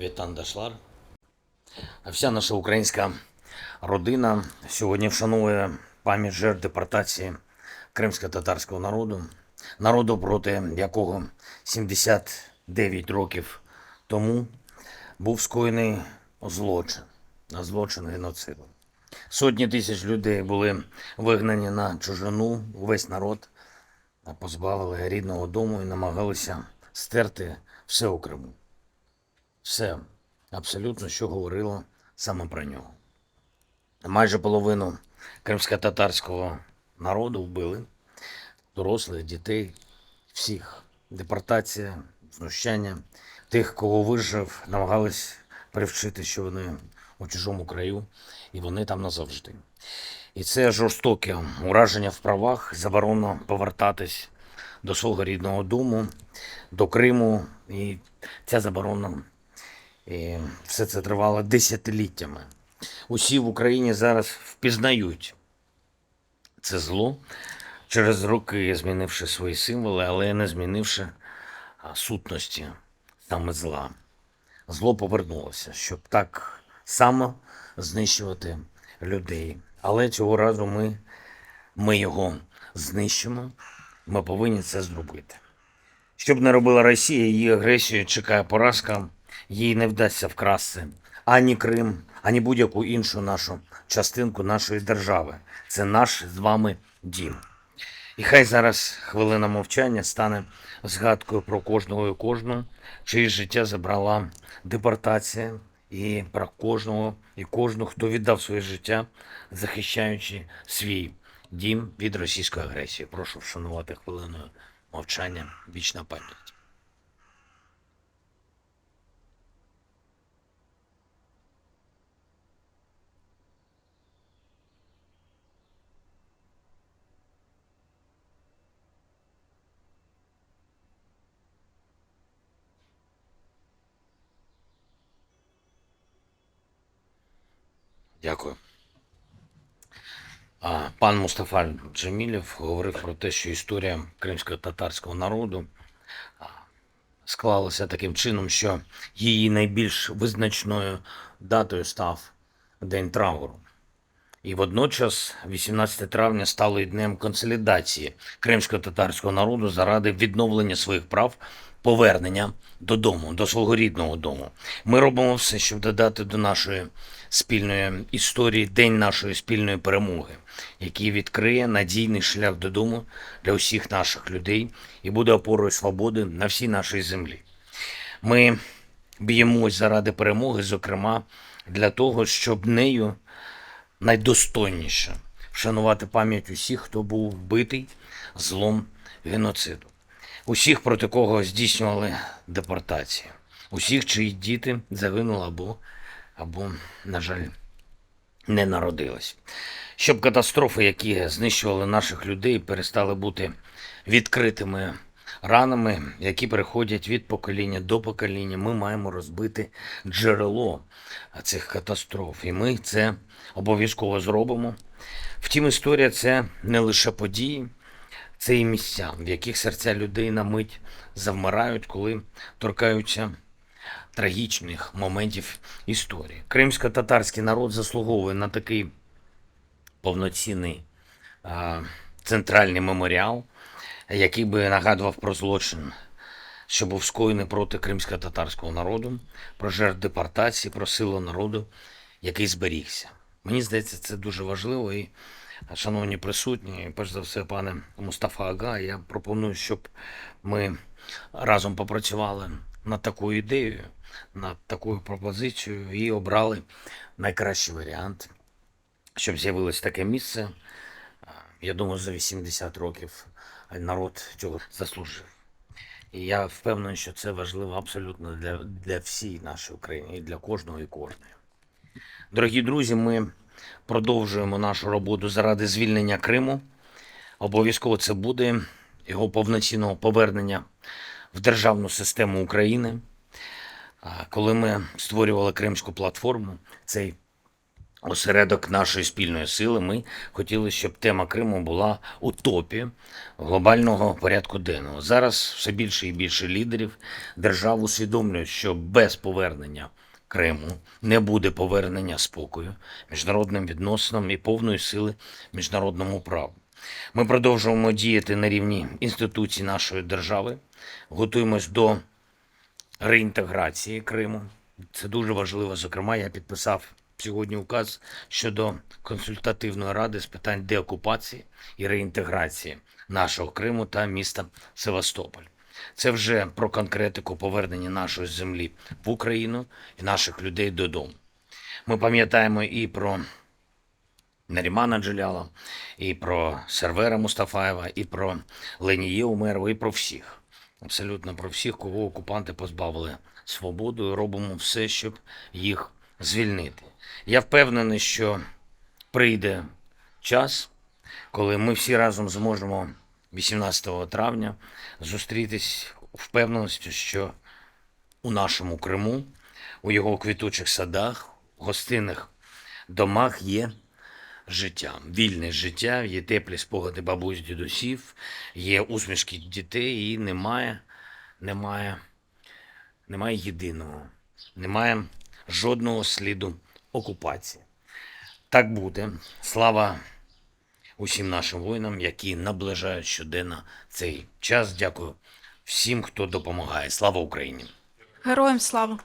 Вітан Дашлар. Вся наша українська родина сьогодні вшановує пам'ять жертв депортації кримсько-татарського народу, народу, проти якого 79 років тому був скоєний злочин, злочин геноциду. Сотні тисяч людей були вигнані на чужину, увесь народ позбавили рідного дому і намагалися стерти все у Криму. Все абсолютно, що говорило саме про нього. Майже половину кримсько-татарського народу вбили, дорослих, дітей, всіх. Депортація, знущання. Тих, кого вижив, намагались привчити, що вони у чужому краю, і вони там назавжди. І це жорстоке ураження в правах, заборона повертатись до свого рідного дому, до Криму. І ця заборона і все це тривало десятиліттями. Усі в Україні зараз впізнають це зло через роки, змінивши свої символи, але не змінивши сутності саме зла. Зло повернулося, щоб так само знищувати людей. Але цього разу ми, ми його знищимо. Ми повинні це зробити. Що б не робила Росія, її агресію чекає поразка, їй не вдасться вкрасти ані Крим, ані будь-яку іншу нашу частинку нашої держави. Це наш з вами дім. І хай зараз хвилина мовчання стане згадкою про кожного і кожну, чиє життя забрала депортація, і про кожного і кожну, хто віддав своє життя, захищаючи свій дім від російської агресії. Прошу вшанувати хвилиною мовчання. Вічна пам'ять. Дякую. Пан Мустафа Джемілєв говорив про те, що історія кримсько-татарського народу склалася таким чином, що її найбільш визначною датою став День трауру. І водночас 18 травня стало і днем консолідації кримсько-татарського народу заради відновлення своїх прав, повернення додому, до свого рідного дому. Ми робимо все, щоб додати до нашої спільної історії день нашої спільної перемоги, який відкриє надійний шлях додому для усіх наших людей і буде опорою свободи на всій нашій землі. Ми б'ємось заради перемоги, зокрема для того, щоб нею найдостойніше вшанувати пам'ять усіх, хто був вбитий злом геноциду, усіх, проти кого здійснювали депортації, усіх, чиї діти загинули або, або, на жаль, не народились. Щоб катастрофи, які знищували наших людей, перестали бути відкритими ранами, які переходять від покоління до покоління, ми маємо розбити джерело цих катастроф. І ми це обов'язково зробимо. Втім, історія це не лише події, це і місця, в яких серця людей на мить завмирають, коли торкаються трагічних моментів історії. Кримсько-татарський народ заслуговує на такий повноцінний центральний меморіал, який би нагадував про злочин, що був скоєний проти кримсько-татарського народу, про жертв депортації, про силу народу, який зберігся. Мені здається, це дуже важливо. І, шановні присутні, перш за все, пане Мустафа Ага, я пропоную, щоб ми разом попрацювали над такою ідеєю, над такою пропозицією і обрали найкращий варіант, щоб з'явилось таке місце. Я думаю, за 80 років народ цього заслужив. І я впевнений, що це важливо абсолютно для, для всієї нашої України і для кожного і кожної. Дорогі друзі, ми продовжуємо нашу роботу заради звільнення Криму. Обов'язково це буде його повноцінного повернення в державну систему України. Коли ми створювали Кримську платформу, цей осередок нашої спільної сили. Ми хотіли, щоб тема Криму була у топі глобального порядку денного. Зараз все більше і більше лідерів держав усвідомлюють, що без повернення Криму не буде повернення спокою, міжнародним відносинам і повної сили міжнародному праву. Ми продовжуємо діяти на рівні інституцій нашої держави, готуємось до реінтеграції Криму. Це дуже важливо. Зокрема, я підписав сьогодні указ щодо консультативної ради з питань деокупації і реінтеграції нашого Криму та міста Севастополь. Це вже про конкретику повернення нашої землі в Україну і наших людей додому. Ми пам'ятаємо і про Нарімана Джеляла, і про Сервера Мустафаєва, і про Леніє Умерова, і про всіх. Абсолютно про всіх, кого окупанти позбавили свободи, і робимо все, щоб їх звільнити. Я впевнений, що прийде час, коли ми всі разом зможемо 18 травня зустрітись у впевненості, що у нашому Криму, у його квітучих садах, гостинних домах є життя, вільне життя, є теплі спогади бабусь дідусів, є усмішки дітей, і немає, немає, немає єдиного, немає жодного сліду окупації. Так буде. Слава усім нашим воїнам, які наближають щоденно цей час. Дякую всім, хто допомагає. Слава Україні! Героям слава!